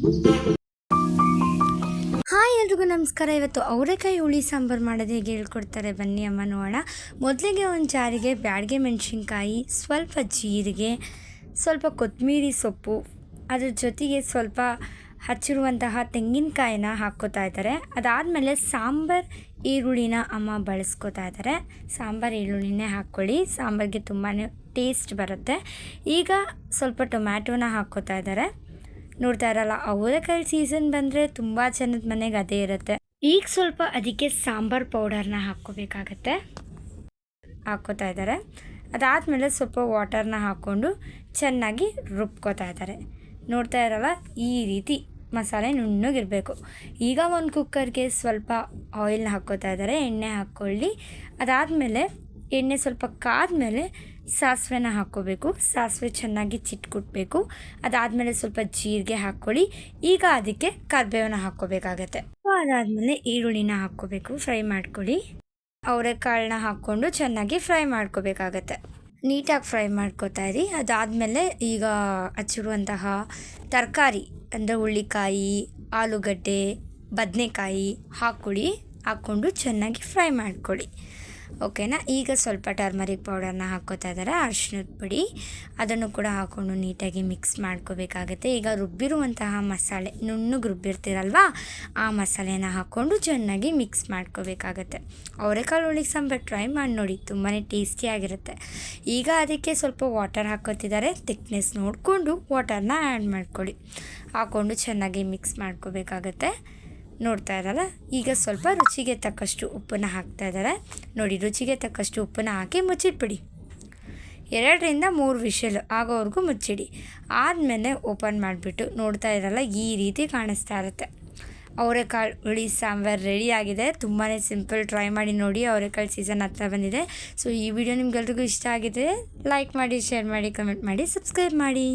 Hi ಎಲ್ರಿಗೂ ನಮಸ್ಕಾರ. ಇವತ್ತು ಅವರೆಕಾಯಿ ಹುಳಿ, ಸಾಂಬಾರು ಮಾಡೋದು ಹೇಗೆ ಹೇಳ್ಕೊಡ್ತಾರೆ ಬನ್ನಿ ಅಮ್ಮ ನೋಡೋಣ. ಮೊದಲಿಗೆ ಒಂದು ಜಾರಿಗೆ ಬ್ಯಾಡಿಗೆ ಮೆಣಸಿನ್ಕಾಯಿ, ಸ್ವಲ್ಪ ಜೀರಿಗೆ, ಸ್ವಲ್ಪ ಕೊತ್ತಂಬರಿ ಸೊಪ್ಪು, ಅದ್ರ ಜೊತೆಗೆ ಸ್ವಲ್ಪ ಹಚ್ಚಿರುವಂತಹ ತೆಂಗಿನಕಾಯಿನ ಹಾಕ್ಕೋತಾ ಇದ್ದಾರೆ. ಅದಾದಮೇಲೆ ಸಾಂಬಾರು ಈರುಳ್ಳಿನ ಅಮ್ಮ ಬಳಸ್ಕೋತಾ ಇದ್ದಾರೆ. ಸಾಂಬಾರು ಈರುಳ್ಳಿನೇ ಹಾಕ್ಕೊಳ್ಳಿ. ಸಾಂಬಾರಿಗೆ ತುಂಬಾ ಟೇಸ್ಟ್ ಬರುತ್ತೆ. ಈಗ ಸ್ವಲ್ಪ ಟೊಮ್ಯಾಟೋನ ಹಾಕ್ಕೋತಾ ಇದ್ದಾರೆ. ನೋಡ್ತಾ ಇರಲ್ಲ. ಅವರೆಕಾಯಿ ಸೀಸನ್ ಬಂದರೆ ತುಂಬ ಚೆನ್ನದ ಮನೆಗೆ ಅದೇ ಇರುತ್ತೆ. ಈಗ ಸ್ವಲ್ಪ ಅದಕ್ಕೆ ಸಾಂಬಾರ್ ಪೌಡರ್ನ ಹಾಕ್ಕೋಬೇಕಾಗತ್ತೆ. ಹಾಕ್ಕೋತಾ ಇದ್ದಾರೆ ಅದಾದಮೇಲೆ ಸ್ವಲ್ಪ ವಾಟರ್ನ ಹಾಕ್ಕೊಂಡು ಚೆನ್ನಾಗಿ ರುಬ್ಕೋತಾ ಇದ್ದಾರೆ ನೋಡ್ತಾ ಇರಲ್ಲ, ಈ ರೀತಿ ಮಸಾಲೆ ನುಣ್ಣಗಿರಬೇಕು. ಈಗ ಒಂದು ಕುಕ್ಕರ್ಗೆ ಸ್ವಲ್ಪ ಆಯಿಲ್ನ ಹಾಕ್ಕೋತಾ ಇದ್ದಾರೆ ಎಣ್ಣೆ ಹಾಕ್ಕೊಳ್ಳಿ. ಅದಾದಮೇಲೆ ಎಣ್ಣೆ ಸ್ವಲ್ಪ ಕಾದ್ಮೇಲೆ ಸಾಸಿವೆನ ಹಾಕ್ಕೋಬೇಕು. ಸಾಸಿವೆ ಚೆನ್ನಾಗಿ ಚಿಟ್ಕುಟ್ಬೇಕು. ಅದಾದಮೇಲೆ ಸ್ವಲ್ಪ ಜೀರಿಗೆ ಹಾಕ್ಕೊಳ್ಳಿ. ಈಗ ಅದಕ್ಕೆ ಕರ್ಬೇವನ್ನ ಹಾಕ್ಕೋಬೇಕಾಗತ್ತೆ. ಅದಾದಮೇಲೆ ಈರುಳ್ಳಿನ ಹಾಕ್ಕೋಬೇಕು. ಫ್ರೈ ಮಾಡ್ಕೊಳ್ಳಿ. ಅವರೆಕಾಳನ್ನ ಹಾಕ್ಕೊಂಡು ಚೆನ್ನಾಗಿ ಫ್ರೈ ಮಾಡ್ಕೋಬೇಕಾಗತ್ತೆ. ನೀಟಾಗಿ ಫ್ರೈ ಮಾಡ್ಕೋತಾ ಇರಿ. ಅದಾದಮೇಲೆ ಈಗ ಹಚ್ಚಿರುವಂತಹ ತರಕಾರಿ, ಅಂದರೆ ಹುಳ್ಳಿಕಾಯಿ, ಆಲೂಗಡ್ಡೆ, ಬದನೆಕಾಯಿ ಹಾಕ್ಕೊಳ್ಳಿ. ಹಾಕ್ಕೊಂಡು ಚೆನ್ನಾಗಿ ಫ್ರೈ ಮಾಡ್ಕೊಳ್ಳಿ. ಓಕೆನಾ? ಈಗ ಸ್ವಲ್ಪ ಟರ್ಮರಿಕ್ ಪೌಡರ್ನ ಹಾಕ್ಕೋತಾ ಇದ್ದಾರೆ. ಅರ್ಶಿನದ ಪುಡಿ. ಅದನ್ನು ಕೂಡ ಹಾಕ್ಕೊಂಡು ನೀಟಾಗಿ ಮಿಕ್ಸ್ ಮಾಡ್ಕೋಬೇಕಾಗತ್ತೆ. ಈಗ ರುಬ್ಬಿರುವಂತಹ ಮಸಾಲೆ, ನುಣ್ಣಗೆ ರುಬ್ಬಿರ್ತೀರಲ್ವಾ? ಆ ಮಸಾಲೆನ ಹಾಕ್ಕೊಂಡು ಚೆನ್ನಾಗಿ ಮಿಕ್ಸ್ ಮಾಡ್ಕೋಬೇಕಾಗತ್ತೆ. ಅವರೆಕಾಳು ಹುಳಿ ಸಾಂಬಾರು ಟ್ರೈ ಮಾಡಿ ನೋಡಿ. ತುಂಬಾ ಟೇಸ್ಟಿಯಾಗಿರುತ್ತೆ ಈಗ ಅದಕ್ಕೆ ಸ್ವಲ್ಪ ವಾಟರ್ ಹಾಕೋತಿದ್ದಾರೆ. ತಿಕ್ನೆಸ್ ನೋಡಿಕೊಂಡು ವಾಟರ್ನ ಆ್ಯಡ್ ಮಾಡ್ಕೊಳ್ಳಿ. ಹಾಕ್ಕೊಂಡು ಚೆನ್ನಾಗಿ ಮಿಕ್ಸ್ ಮಾಡ್ಕೋಬೇಕಾಗತ್ತೆ. ನೋಡ್ತಾ ಇರಲ್ಲ ಈಗ ಸ್ವಲ್ಪ ರುಚಿಗೆ ತಕ್ಕಷ್ಟು ಉಪ್ಪನ್ನು ಹಾಕ್ತಾ ಇದ್ದಾರೆ ನೋಡಿ, ರುಚಿಗೆ ತಕ್ಕಷ್ಟು ಉಪ್ಪನ್ನು ಹಾಕಿ ಮುಚ್ಚಿಟ್ಬಿಡಿ. ಎರಡರಿಂದ ಮೂರು ವಿಷಲ್ ಆಗೋವರೆಗೂ ಮುಚ್ಚಿಡಿ. ಆದಮೇಲೆ ಓಪನ್ ಮಾಡಿಬಿಟ್ಟು ನೋಡ್ತಾ ಇರಲ್ಲ ಈ ರೀತಿ ಕಾಣಿಸ್ತಾ ಇರುತ್ತೆ. ಅವರೆಕಾಳು ಹುಳಿ, ಸಾಂಬಾರು ಆಗಿದೆ. ತುಂಬಾ ಸಿಂಪಲ್ ಟ್ರೈ ಮಾಡಿ ನೋಡಿ, ಅವರೆಕಾಳು ಸೀಸನ್ ಹತ್ರ ಬಂದಿದೆ. ಸೊ ಈ ವಿಡಿಯೋ ನಿಮ್ಗೆಲ್ರಿಗೂ ಇಷ್ಟ ಆಗಿದೆ ಲೈಕ್ ಮಾಡಿ ಶೇರ್ ಮಾಡಿ ಕಮೆಂಟ್ ಮಾಡಿ ಸಬ್ಸ್ಕ್ರೈಬ್ ಮಾಡಿ.